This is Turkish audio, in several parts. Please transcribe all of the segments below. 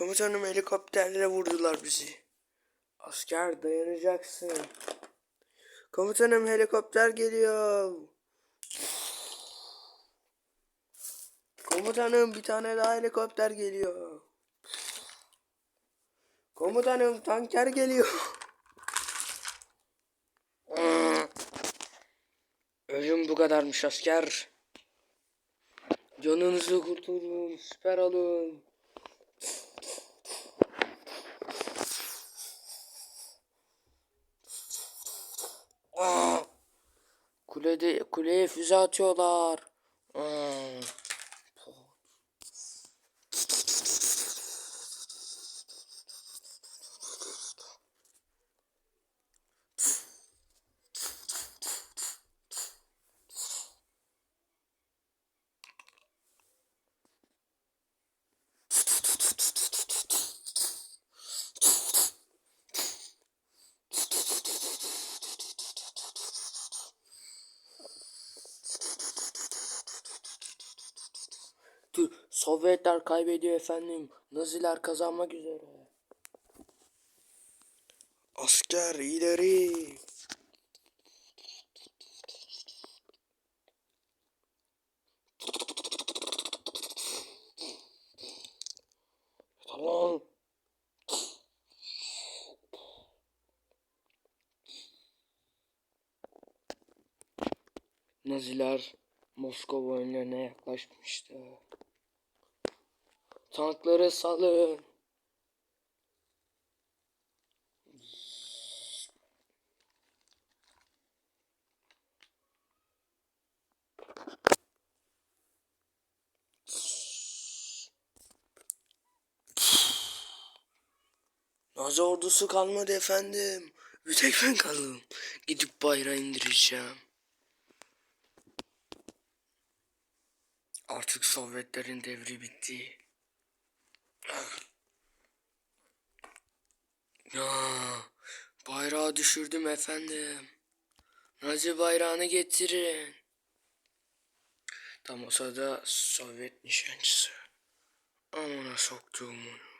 Komutanım helikopterle vurdular bizi. Asker dayanacaksın. Komutanım helikopter geliyor. Komutanım bir tane daha helikopter geliyor. Komutanım tanker geliyor. Ölüm bu kadarmış asker. Canınızı kurtarın, süper alın. Aa! Kulede, kuleye füze atıyorlar. Aa! Sovyetler kaybediyor efendim. Naziler kazanmak üzere. Asker ileri. Tamam. Naziler Moskova önlerine yaklaşmıştı. Tankları salın. Nazi ordusu kalmadı efendim. Bir tek ben kaldım. Gidip bayrağı indireceğim. Artık Sovyetlerin devri bitti. Ya, bayrağı düşürdüm efendim. Nazi bayrağını getirin. Tam o sırada Sovyet nişancısı. Amına soktuğum onu.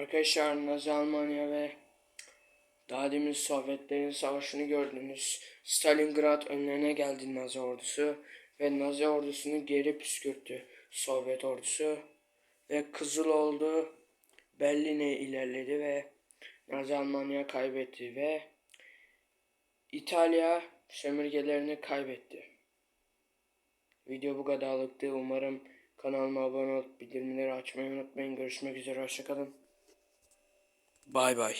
Arkadaşlar Nazi Almanya ve daha demin Sovyetlerin savaşını gördünüz. Stalingrad önlerine geldi Nazi ordusu ve Nazi ordusunu geri püskürttü Sovyet ordusu ve Kızıl oldu Berlin'e ilerledi ve Nazi Almanya kaybetti ve İtalya sömürgelerini kaybetti. Video bu kadarlıktı. Umarım kanalıma abone olup bildirimleri açmayı unutmayın. Görüşmek üzere. Hoşçakalın. Bay bay.